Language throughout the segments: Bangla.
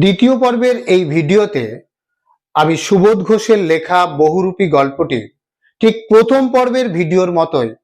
দ্বিতীয় পর্বের এই ভিডিওতে আমি সুবোধ ঘোষের লেখা বহুরূপী গল্পটি ঠিক প্রথম পর্বের ভিডিওর মতোই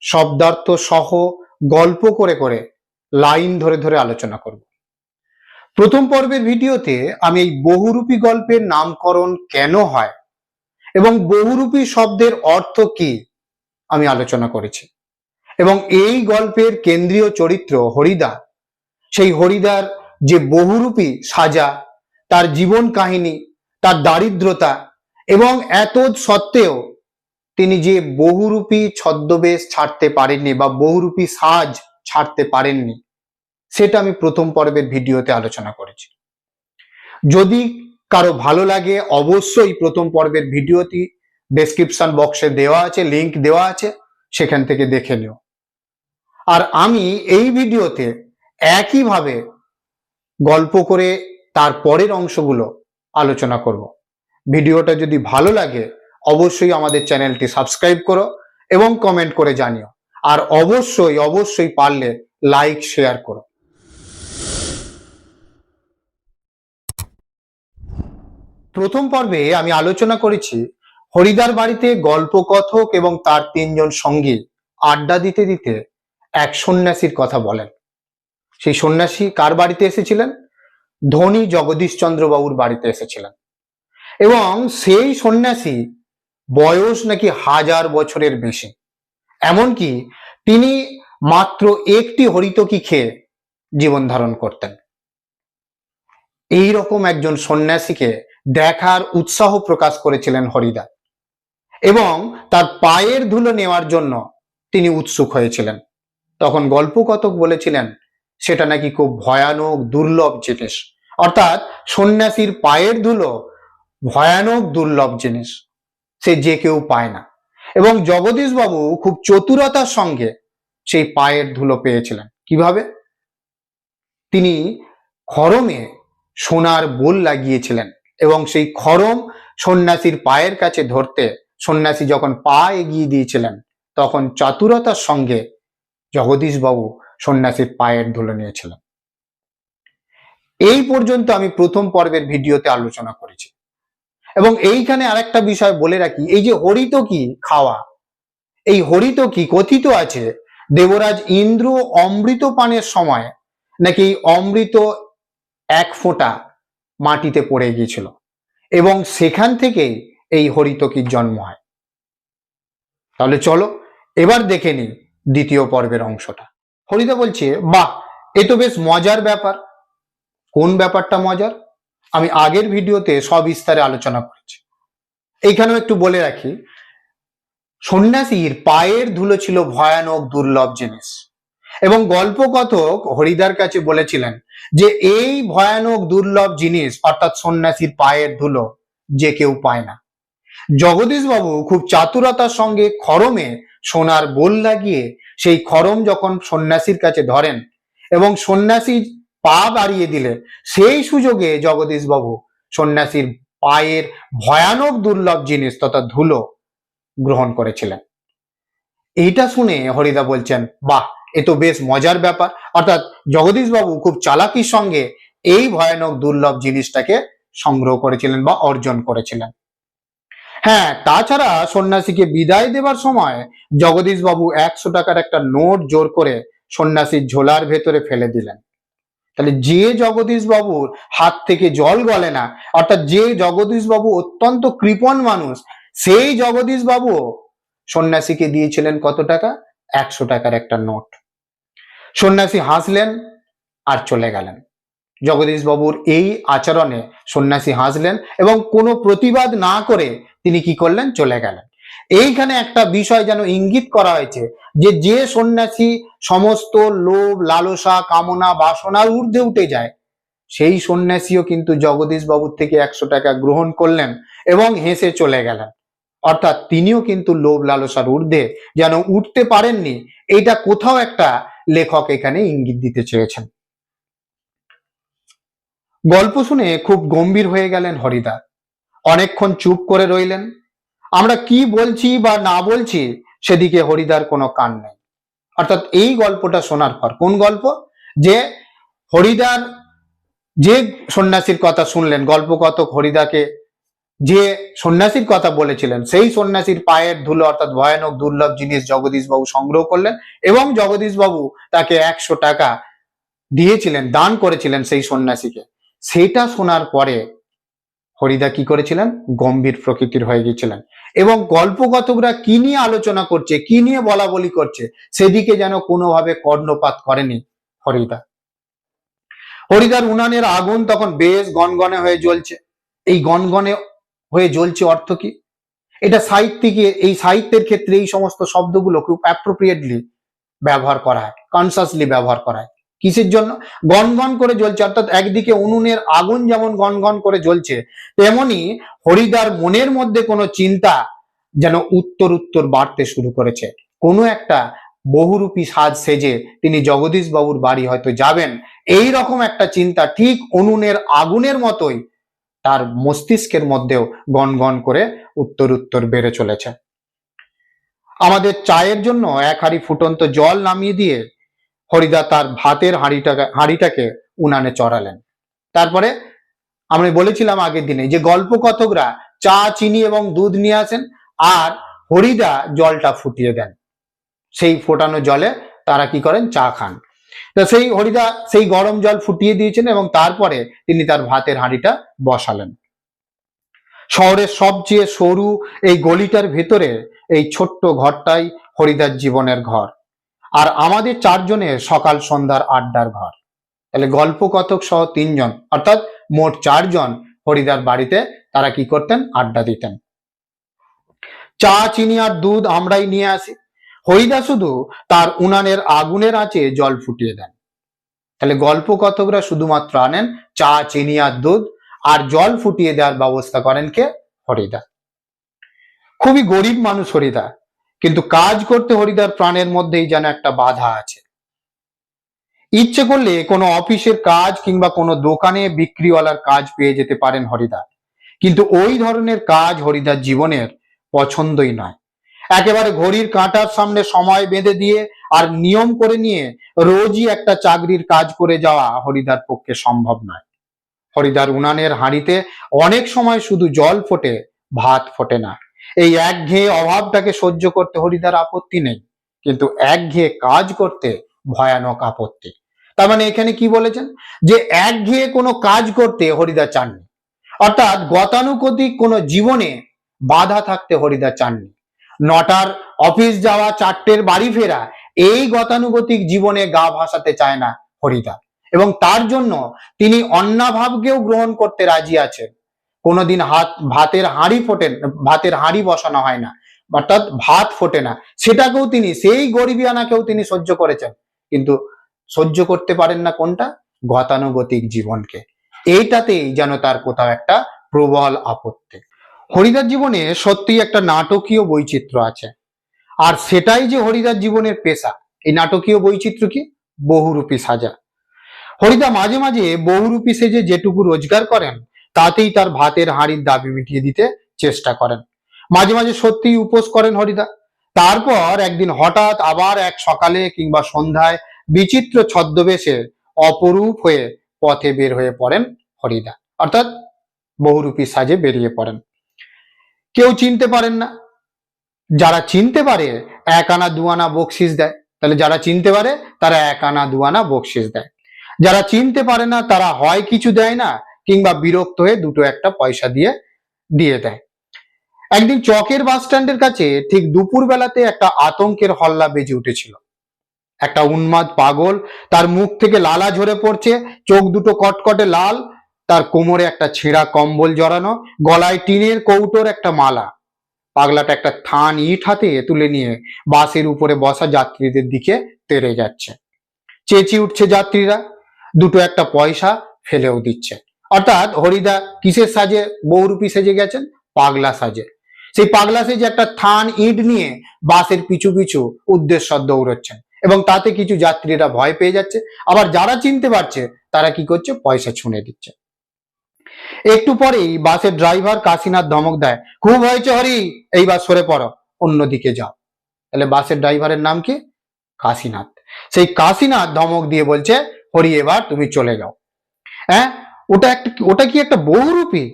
শব্দার্থ সহ গল্প করে করে লাইন ধরে ধরে আলোচনা করব। প্রথম পর্বের ভিডিওতে আমি এই বহুরূপী গল্পের নামকরণ কেন হয় এবং বহুরূপী শব্দের অর্থ কি আমি আলোচনা করেছি এবং এই গল্পের কেন্দ্রীয় চরিত্র হরিদা, সেই হরিদার যে বহুরূপী সাজা, তার জীবন কাহিনী, তার দারিদ্রতা এবং এত সত্ত্বেও তিনি যে বহুরূপী ছদ্মবেশ ছাড়তে পারেননি বা বহুরূপী সাজ ছাড়তে পারেননি, সেটা আমি প্রথম পর্বের ভিডিওতে আলোচনা করেছি। যদি কারও ভালো লাগে, অবশ্যই প্রথম পর্বের ভিডিওটি ডেসক্রিপশন বক্সে দেওয়া আছে লিংক দেওয়া আছে, সেখান থেকে দেখে নিও। আর আমি এই ভিডিওতে একইভাবে গল্প করে তার পরের অংশগুলো আলোচনা করব। ভিডিওটা যদি ভালো লাগে, অবশ্যই আমাদের চ্যানেলটি সাবস্ক্রাইব করো এবং কমেন্ট করে জানিও। আর অবশ্যই অবশ্যই পারলে লাইক, শেয়ার করো। প্রথম পর্বে আমি আলোচনা করেছি হরিদার বাড়িতে গল্পকথক এবং তার তিনজন সঙ্গী আড্ডা দিতে দিতে এক সন্ন্যাসীর কথা বলেন। সেই সন্ন্যাসী কার বাড়িতে এসেছিলেন? ধনী জগদীশচন্দ্র বাবুর বাড়িতে এসেছিলেন। এবং সেই সন্ন্যাসী বয়স নাকি হাজার বছরের বেশি। এমনকি তিনি মাত্র একটি হরিতকি খেয়ে জীবন ধারণ করতেন। এই রকম একজন সন্ন্যাসীকে দেখার উৎসাহ প্রকাশ করেছিলেন হরিদা এবং তার পায়ের ধুলো নেওয়ার জন্য তিনি উৎসুক হয়েছিলেন। তখন গল্পকথক বলেছিলেন সেটা নাকি খুব ভয়ানক, দুর্লভ জিনিস। অর্থাৎ সন্ন্যাসীর পায়ের ধুলো ভয়ানক, দুর্লভ জিনিস। সে যে কেউ পায় না। এবং জগদীশবাবু খুব চতুরতার সঙ্গে সেই পায়ের ধুলো পেয়েছিলেন। কীভাবে? তিনি খরমে সোনার বোল লাগিয়েছিলেন এবং সেই খরম সন্ন্যাসীর পায়ের কাছে ধরতে সন্ন্যাসী যখন পা এগিয়ে দিয়েছিলেন, তখন চাতুরতার সঙ্গে জগদীশবাবু সন্ন্যাসীর পায়ের ধুলো নিয়েছিলেন এই পর্যন্ত আমি প্রথম পর্বের ভিডিওতে আলোচনা করেছি। এবং এইখানে আরেকটা বিষয় বলে রাখি, এই যে হরিত কি খাওয়া, এই হরিত কি কথিত আছে দেবরাজ ইন্দ্র অমৃত পানের সময় নাকি অমৃত এক ফোঁটা মাটিতে পড়ে গিয়েছিল এবং সেখান থেকেই এই হরিতকির জন্ম হয়। তাহলে চলো, এবার দেখে নিই দ্বিতীয় পর্বের অংশটা। হরিদা বলছে, বাহ, এ তো বেশ মজার ব্যাপার। কোন ব্যাপারটা মজার? আমি আগের ভিডিওতে সবিস্তারে আলোচনা করেছি। এইখানেও একটু বলে রাখি, সন্ন্যাসীর পায়ের ধুলো ছিল ভয়ানক দুর্লভ জিনিস। এবং গল্পকথক হরিদার কাছে বলেছিলেন যে, এই ভয়ানক দুর্লভ জিনিস, অর্থাৎ সন্ন্যাসীর পায়ের ধুলো, যে কেউ পায় না। জগদীশবাবু খুব চাতুরতার সঙ্গে খরমে সোনার বোল লাগিয়ে সেই খরম যখন সন্ন্যাসীর কাছে ধরেন এবং সন্ন্যাসী পা বাড়িয়ে দিলে, সেই সুযোগে জগদীশবাবু সন্ন্যাসীর পায়ের ভয়ানক দুর্লভ জিনিস তথা ধুলো গ্রহণ করেছিলেন। এইটা শুনে হরিদা বলছেন, বাহ, এ তো বেশ মজার ব্যাপার। অর্থাৎ জগদীশবাবু খুব চালাকির সঙ্গে এই ভয়ানক দুর্লভ জিনিসটাকে সংগ্রহ করেছিলেন বা অর্জন করেছিলেন। হ্যাঁ তাছাড়া সন্ন্যাসীকে বিদায় দেবার সময় জগদীশবাবু একশো টাকার একটা নোট জোর করে সন্ন্যাসীর ঝোলার ভেতরে ফেলে দিলেন। তাহলে যে জগদীশ বাবুর হাত থেকে জল গলে না, অর্থাৎ যে জগদীশ বাবু অত্যন্ত কৃপণ মানুষ, সেই জগদীশ বাবু সন্ন্যাসীকে দিয়েছিলেন কত টাকা? একশো টাকার একটা নোট। সন্ন্যাসী হাসলেন আর চলে গেলেন। জগদীশ বাবুর এই আচরণে সন্ন্যাসী হাসলেন এবং কোনো প্রতিবাদ না করে তিনি কি করলেন? চলে গেলেন। এইখানে একটা বিষয় যেন ইঙ্গিত করা হয়েছে যে যে সন্ন্যাসী সমস্ত লোভ, লালসা, কামনা বাসনার ঊর্ধ্বে উঠে যায়, সেই সন্ন্যাসীও কিন্তু জগদীশ বাবুর থেকে একশো টাকা গ্রহণ করলেন এবং হেসে চলে গেলেন। অর্থাৎ তিনিও কিন্তু লোভ, লালসার ঊর্ধ্বে যেন উঠতে পারেননি, এটা কোথাও একটা লেখক এখানে ইঙ্গিত দিতে চেয়েছেন। গল্প শুনে খুব গম্ভীর হয়ে গেলেন হরিদা। অনেকক্ষণ চুপ করে রইলেন। আমরা কি বলছি বা না বলছি সেদিকে হরিদার কোনো কান নেই। অর্থাৎ এই গল্পটা শোনার পর, কোন গল্প? যে হরিদার যে সন্ন্যাসীর কথা শুনলেন গল্প গল্পকথক হরিদাকে যে সন্ন্যাসীর কথা বলেছিলেন, সেই সন্ন্যাসীর পায়ের ধুলো, অর্থাৎ ভয়ানক দুর্লভ জিনিস জগদীশ বাবু সংগ্রহ করলেন এবং জগদীশ বাবু তাকে একশো টাকা দিয়েছিলেন, দান করেছিলেন সেই সন্ন্যাসীকে। সেটা শোনার পরে হরিদা কি করেছিলেন? গম্ভীর প্রকৃতির হয়ে গেছিলেন এবং গল্পকথকরা কি নিয়ে আলোচনা করছে, কি নিয়ে বলা বলি করছে, সেদিকে যেন কোনোভাবে কর্ণপাত করেনি হরিদা। হরিদার উনানের আগুন তখন বেশ গনগনে হয়ে জ্বলছে। এই গনগনে হয়ে জ্বলছে অর্থ কি? এটা সাহিত্যিকে এই সাহিত্যের ক্ষেত্রে এই সমস্ত শব্দগুলো খুব অ্যাপ্রোপ্রিয়েটলি ব্যবহার করা হয় কনসাসলি ব্যবহার করা হয়। কিসের জন্য? গনগন করে জ্বলছে, অর্থাৎ একদিকে উনুনের আগুন যেমন গনগন করে জ্বলছে, তেমনি হরিদার মনের মধ্যে কোনো চিন্তা যেন উত্তর উত্তর বাড়তে শুরু করেছে। কোনো একটা বহুরূপী সাজ সেজে তিনি জগদীশ বাবুর বাড়ি হয়তো যাবেন। এই রকম একটা চিন্তা ঠিক উনুনের আগুনের মতোই তার মস্তিষ্কের মধ্যেও গনগন করে উত্তর উত্তর বেড়ে চলেছে। আমাদের চায়ের জন্য এক হাঁড়ি ফুটন্ত জল নামিয়ে দিয়ে হরিদা তার ভাতের হাঁড়িটাকে হাঁড়িটাকে উনানে চড়ালেন। তারপরে আমি বলেছিলাম আগের দিনে যে গল্পকথকরা চা, চিনি এবং দুধ নিয়ে আসেন আর হরিদা জলটা ফুটিয়ে দেন। সেই ফোটানো জলে তারা কি করেন? চা খান। তো সেই হরিদা সেই গরম জল ফুটিয়ে দিয়েছেন এবং তারপরে তিনি তার ভাতের হাঁড়িটা বসালেন। শহরের সবচেয়ে সরু এই গলিটার ভেতরে এই ছোট্ট ঘরটাই হরিদার জীবনের ঘর। আর আমাদের চারজনের সকাল, সন্ধ্যার আড্ডার ঘর। তাহলে গল্পকথক সহ তিনজন, অর্থাৎ মোট চারজন হরিদার বাড়িতে তারা কি করতেন? আড্ডা দিতেন। চা, চিনি আর দুধ আমরাই নিয়ে আসি। হরিদা শুধু তার উনানের আগুনের আঁচে জল ফুটিয়ে দেন। তাহলে গল্পকথকরা শুধুমাত্র আনেন চা, চিনি আর দুধ, আর জল ফুটিয়ে দেওয়ার ব্যবস্থা করেন কে? হরিদা। খুবই গরিব মানুষ হরিদা। কিন্তু কাজ করতে হরিদার প্রাণের মধ্যেই যেন একটা বাধা আছে। ইচ্ছে করলে কোনো অফিসের কাজ কিংবা কোনো দোকানে বিক্রিওয়ালার কাজ পেয়ে যেতে পারেন হরিদা কিন্তু ওই ধরনের কাজ হরিদার জীবনের পছন্দই নয়। একেবারে ঘড়ির কাঁটার সামনে সময় বেঁধে দিয়ে আর নিয়ম করে নিয়ে রোজই একটা চাকরির কাজ করে যাওয়া হরিদার পক্ষে সম্ভব নয়। হরিদার উনানের হাঁড়িতে অনেক সময় শুধু জল ফোটে, ভাত ফোটে না। এই একঘেয়ে অভাবটাকে সহ্য করতে হরিদার আপত্তি নেই, কিন্তু একঘেয়ে কাজ করতে ভয়ানক আপত্তি। তার মানে এখানে কি বলেছেন? যে একঘেয়ে কোনো কাজ করতে হরিদা চাননি, অর্থাৎ গতানুগতিক কোনো জীবনে বাধা থাকতে হরিদা চাননি। নটার অফিস যাওয়া, চারটের বাড়ি ফেরা, এই গতানুগতিক জীবনে গা ভাসাতে চায় না হরিদা। এবং তার জন্য তিনি অন্নাভাবকেও গ্রহণ করতে রাজি আছেন। কোনোদিন হাত, ভাতের হাঁড়ি ফোটে ভাতের হাঁড়ি বসানো হয় না, অর্থাৎ ভাত ফোটে না। সেটাকেও তিনি, সেই গরিবিয়ানাকেও তিনি সহ্য করেছেন। কিন্তু সহ্য করতে পারেন না কোনটা? গতানুগতিক জীবনকে। এইটাতেই যেন তার কোথাও একটা প্রবল আপত্তি। হরিদার জীবনে সত্যিই একটা নাটকীয় বৈচিত্র্য আছে। আর সেটাই যে হরিদার জীবনের পেশা, এই নাটকীয় বৈচিত্র্য কি? বহুরূপী সাজা। হরিদা মাঝে মাঝে বহুরূপী সেজে যেটুকু রোজগার করেন তাতেই তার ভাতের হাঁড়ির দাবি মিটিয়ে দিতে চেষ্টা করেন। মাঝে মাঝে সত্যিই উপোস করেন হরিদা। তারপর একদিন হঠাৎ আবার এক সকালে কিংবা সন্ধ্যায় বিচিত্র ছদ্মবেশে অপরূপ হয়ে পথে বের হয়ে পড়েন হরিদা। অর্থাৎ বহুরূপী সাজে বেরিয়ে পড়েন। কেউ চিনতে পারেন না। যারা চিনতে পারে, এক আনা দু আনা বকশিস দেয়। তাহলে যারা চিনতে পারে, তারা এক আনা দু আনা বকশিস দেয়। যারা চিনতে পারে না, তারা হয় কিছু দেয় না কিংবা বিরক্ত হয়ে দুটো একটা পয়সা দিয়ে দিয়ে দেয়। একদিন চকের বাস স্ট্যান্ডের কাছে ঠিক দুপুর বেলাতে একটা আতঙ্কের হল্লা বেজে উঠেছিল। একটা উন্মাদ পাগল, তার মুখ থেকে লালা ঝরে পড়ছে, চোখ দুটো কটকটে লাল, তার কোমরে একটা ছেঁড়া কম্বল জড়ানো, গলায় টিনের কৌটোর একটা মালা। পাগলাটা একটা থান ইট হাতে তুলে নিয়ে বাসের উপরে বসা যাত্রীদের দিকে তেড়ে যাচ্ছে। চেঁচিয়ে উঠছে যাত্রীরা, দুটো একটা পয়সা ফেলেও দিচ্ছে। অর্থাৎ হরিদা কিসের সাজে? বহুরূপী সেজে গেছেন, পাগলা সাজে। সেই পাগলা সেজে একটা থান ইট নিয়ে বাসের পিছু পিছু উদ্দেশ্য দৌড়চ্ছেন এবং তাতে কিছু যাত্রীরা ভয় পেয়ে যাচ্ছে। আবার যারা চিনতে পারছে, তারা কি করছে? পয়সা ছুঁড়ে দিচ্ছে। একটু পরেই বাসের ড্রাইভার কাশীনাথ ধমক দেয়, খুব হয়েছে হরি এই বাস সরে পড়ো, অন্যদিকে যাও। তাহলে বাসের ড্রাইভারের নাম কি? কাশীনাথ। সেই কাশীনাথ ধমক দিয়ে বলছে, হরি, এবার তুমি চলে যাও। হ্যাঁ? ওটা একটা ওটা কি একটা বহুরূপী?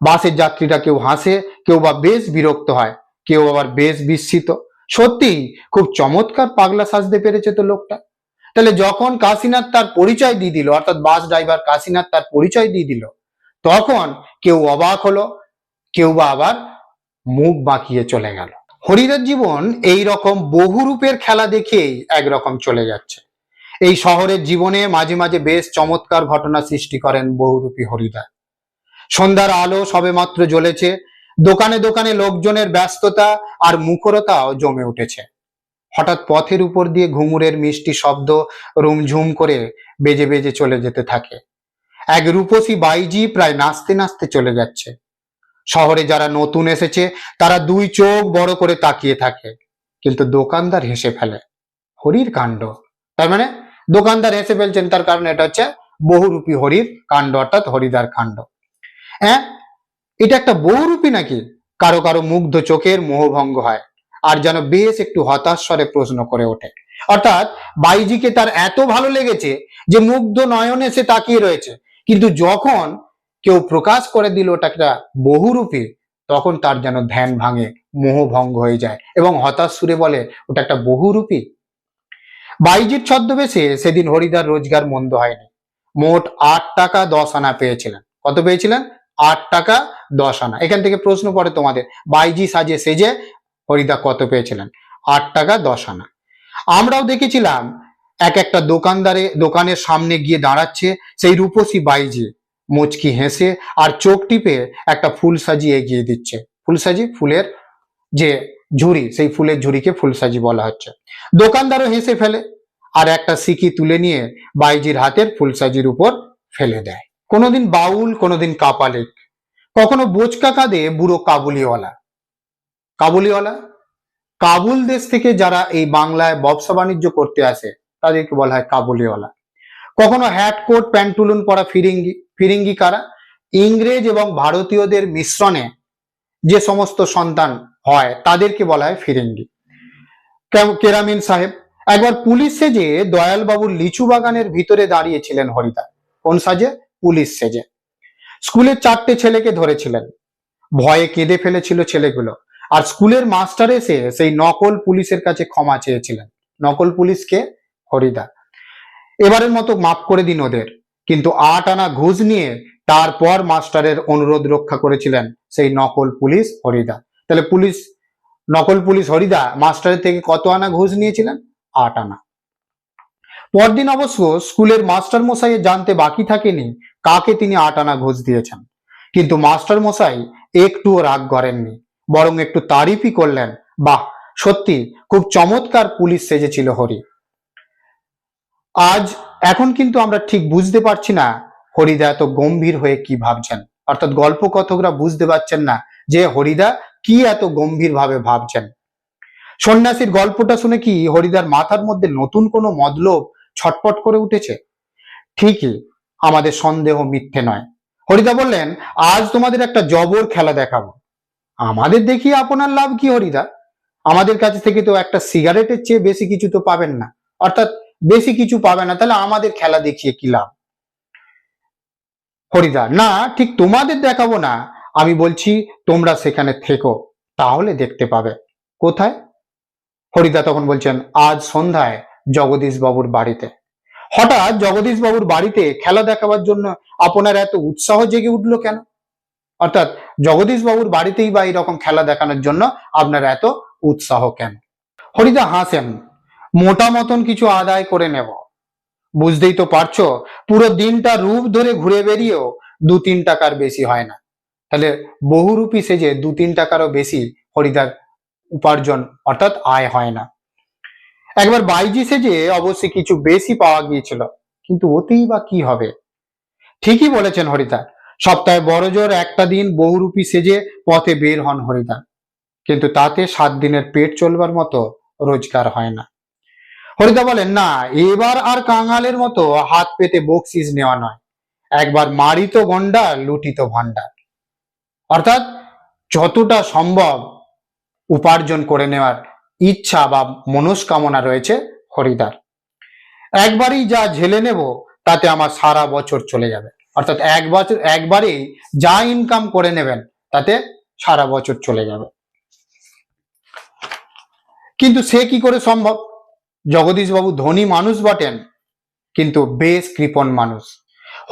বাসের যাত্রীরা কেউ হাসে, কেউ বা বেশ বিরক্ত হয়, কেউ আবার বেশ বিস্মিত। সত্যি খুব চমৎকার পাগলা সাজতে পেরেছে তো লোকটা। তাহলে যখন কাশীনাথ তার পরিচয় দিয়ে দিল, অর্থাৎ বাস ড্রাইভার কাশীনাথ তার পরিচয় দিয়ে দিল, তখন কেউ অবাক হলো, কেউ বা আবার মুখ বাঁকিয়ে চলে গেল। হরিদার জীবন এই রকম বহু রূপের খেলা দেখেই একরকম চলে যাচ্ছে। এই শহরের জীবনে মাঝে মাঝে বেশ চমৎকার ঘটনা সৃষ্টি করেন বহুরূপী হরিদা সন্ধ্যার আলো সবেমাত্র জ্বলেছে, দোকানে দোকানে লোকজনের ব্যস্ততা আর মুখরতাও জমে উঠেছে। হঠাৎ পথের উপর দিয়ে ঘুঙুরের মিষ্টি শব্দ রুমঝুম করে বেজে বেজে চলে যেতে থাকে। এক রূপসী বাইজি প্রায় নাচতে নাচতে চলে যাচ্ছে। শহরে যারা নতুন এসেছে, তারা দুই চোখ বড় করে তাকিয়ে থাকে, কিন্তু দোকানদার হেসে ফেলে, হরির কাণ্ড। তার মানে দোকানদার হেসে ফেলছেন, তার কারণ এটা হচ্ছে বহুরূপী হরির কাণ্ড, অর্থাৎ হরিদার কাণ্ড। হ্যাঁ? এটা একটা বহুরূপী নাকি? কারও কারও মুগ্ধ চোখের মোহভঙ্গ হয়, আর যেন বেশ একটু হতাশ স্বরে প্রশ্ন করে ওঠে। অর্থাৎ বাইজিকে তার এত ভালো লেগেছে যে মুগ্ধ নয়নে সে তাকিয়ে রয়েছে। কিন্তু যখন কেউ প্রকাশ করে দিল ওটা একটা বহুরূপী, তখন তার যেন ধ্যান ভাঙে, মোহভঙ্গ হয়ে যায় এবং হতাশ সুরে বলে, ওটা একটা বহুরূপী? বাইজির ছদ্মবেশে সেদিন হরিদার রোজগার মন্দ হয়নি। মোট আট টাকা দশ আনা পেয়েছিলেন। কত পেয়েছিলেন? আট টাকা দশ আনা। এখান থেকে প্রশ্ন পড়ে তোমাদের। বাইজি সাজে সেজে হরিদা কত পেয়েছিলেন? আট টাকা দশ আনা। আমরাও দেখেছিলাম, এক একটা দোকানদারে, দোকানের সামনে গিয়ে দাঁড়াচ্ছে, সেই রূপসী বাইজি মুচকি হেসে আর চোখ টিপে একটা ফুল সাজি এগিয়ে দিচ্ছে। ফুল সাজি, ফুলের যে ঝুড়ি, সেই ফুলের ঝুড়িকে ফুলসাজি বলা হচ্ছে। দোকানদারও হেসে ফেলে আর একটা সিকি তুলে নিয়ে বাইজির হাতের ফুলসাজির উপর ফেলে দেয়। কোনোদিন বাউল, কোনোদিন কাপালিক। কখনো বোচকা কাঁদে বুড়ো কাবুলিওয়ালা। কাবুলিওয়ালা? কাবুল দেশ থেকে যারা এই বাংলায় ব্যবসা বাণিজ্য করতে আসে, তাদেরকে বলা হয় কাবুলিওয়ালা। কখনো হ্যাট কোট প্যান্টুলুন পরা ফিরিঙ্গি ফিরিঙ্গি কারা? ইংরেজ এবং ভারতীয়দের মিশ্রণে যে সমস্ত সন্তান হয়, তাদেরকে বলা হয় ফিরিঙ্গি। কেরামিন সাহেব, একবার পুলিশ সেজে দয়ালবাবুর লিচু বাগানের ভিতরে দাঁড়িয়েছিলেন হরিদা, কোন সাজে? পুলিশ সেজে। স্কুলের চারটে ছেলেকে ধরেছিলেন। ভয়ে কেঁদে ফেলেছিল ছেলেগুলো। আর স্কুলের মাস্টার এসে সেই নকল পুলিশের কাছে ক্ষমা চেয়েছিলেন। নকল পুলিশকে হরিদা। এবারের মতো মাফ করে দিন ওদের। কিন্তু আট আনা ঘুষ নিয়ে তারপর মাস্টারের অনুরোধ রক্ষা করেছিলেন সেই নকল পুলিশ হরিদা। তাহলে পুলিশ, নকল পুলিশ হরিদা মাস্টারের থেকে কত আনা ঘুষ নিয়েছিলেন? আট আনা। পরদিন অবশ্য স্কুলের মাস্টার মশাই জানতে বাকি থাকেনি কাকে তিনি আট আনা ঘুষ দিয়েছেন। কিন্তু মাস্টার মশাই একটুও রাগ করেননি, বরং একটু তারিফই করলেন, বাহ, সত্যি, খুব চমৎকার পুলিশ সেজেছিল হরি। আজ এখন কিন্তু আমরা ঠিক বুঝতে পারছি না হরিদা এত গম্ভীর হয়ে কি ভাবছেন। অর্থাৎ গল্প কথকরা বুঝতে পারছেন না যে হরিদা কি এত গম্ভীর ভাবে ভাবছেন? সন্ন্যাসীর গল্পটা শুনে কি হরিদার মাথার মধ্যে নতুন কোনো মতলব ছটপট করে উঠেছে? ঠিকই, আমাদের সন্দেহ মিথ্যে নয়। হরিদা বললেন, আজ তোমাদের একটা জবর খেলা দেখাবো। আমাদের দেখি আপনার লাভ কি হরিদা? আমাদের কাছ থেকে তো একটা সিগারেটের চেয়ে বেশি কিছু তো পাবেন না। অর্থাৎ বেশি কিছু পাবে না, তাহলে আমাদের খেলা দেখিয়ে কি লাভ? হরিদা, না, ঠিক তোমাদের দেখাবো না। আমি বলছি, তোমরা সেখানে থেকো, তাহলে দেখতে পাবে। কোথায়? হরিদা তখন বলছেন, আজ সন্ধ্যায় জগদীশ বাবুর বাড়িতে। হঠাৎ জগদীশ বাবুর বাড়িতে খেলা দেখাবার জন্য আপনার এত উৎসাহ জেগে উঠল কেন? অর্থাৎ জগদীশ বাবুর বাড়িতেই বা এরকম খেলা দেখানোর জন্য আপনার এত উৎসাহ কেন? হরিদা হাসেন, মোটা মতন কিছু আদায় করে নেব। বুঝতেই তো পারছ, পুরো দিনটা রূপ ধরে ঘুরে বেরিয়েও দু তিন টাকার বেশি হয় না। তাহলে বহুরূপী সেজে দু তিন টাকারও বেশি হরিদার উপার্জন অর্থাৎ আয় হয় না। একবার বাইজি সেজে অবশ্যই কিছু বেশি পাওয়া গিয়েছিল, কিন্তু ওতেই বা কি হবে? ঠিকই বলেছেন হরিদা, সপ্তাহে বড়জোর একটা দিন বহুরূপী সেজে পথে বের হন হরিদা, কিন্তু তাতে সাত দিনের পেট চলবার মতো রোজগার হয় না। হরিদা বলেন, না, এবার আর কাঙালের মতো হাত পেতে বকশিস নেওয়া নয়। একবার মারিত গন্ডা লুটিত ভান্ডার অর্থাৎ যতটা সম্ভব উপার্জন করে নেওয়ার ইচ্ছা বা মনস্কামনা রয়েছে হরিদার। একবারই যা ঝেলে নেব, তাতে আমার সারা বছর চলে যাবে। অর্থাৎ এক বছর, একবারেই যা ইনকাম করে নেবেন, তাতে সারা বছর চলে যাবে। কিন্তু সে কি করে সম্ভব? জগদীশবাবু ধনী মানুষ বটেন, কিন্তু বেশ কৃপণ মানুষ।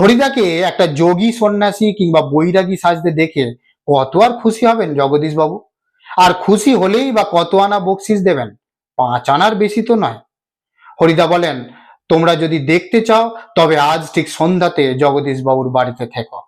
হরিদাকে একটা যোগী সন্ন্যাসী কিংবা বৈরাগী সাজতে দেখে কত আর খুশি হবেন জগদীশবাবু? আর খুশি হলেই বা কত আনা বকশিস দেবেন? পাঁচ আনার বেশি তো নয়। হরিদা বলেন, তোমরা যদি দেখতে চাও, তবে আজ ঠিক সন্ধ্যাতে জগদীশ বাবুর বাড়িতে থেকো।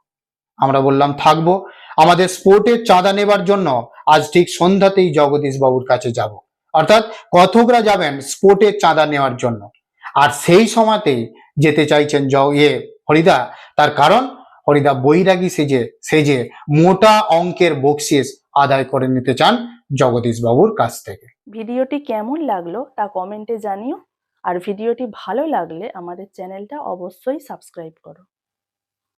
আমরা বললাম, থাকব। আমাদের স্পোর্টের চাঁদা নেবার জন্য আজ ঠিক সন্ধ্যাতেই জগদীশ বাবুর কাছে যাব। অর্থাৎ কথকরা যাবেন স্পোর্টের চাঁদা নেওয়ার জন্য। আর সেই সময়তেই যেতে চাইছেন জ ইয়ে হরিদা, তার কারণ হরিদা বৈরাগী সেজে সেজে মোটা অঙ্কের বকশিস আদায় করে নিতে চান জগদীশ বাবুর কাছ থেকে। ভিডিওটি কেমন লাগল তা কমেন্টে জানিও। আর ভিডিওটি ভালো লাগলে আমাদের চ্যানেলটা অবশ্যই সাবস্ক্রাইব করো।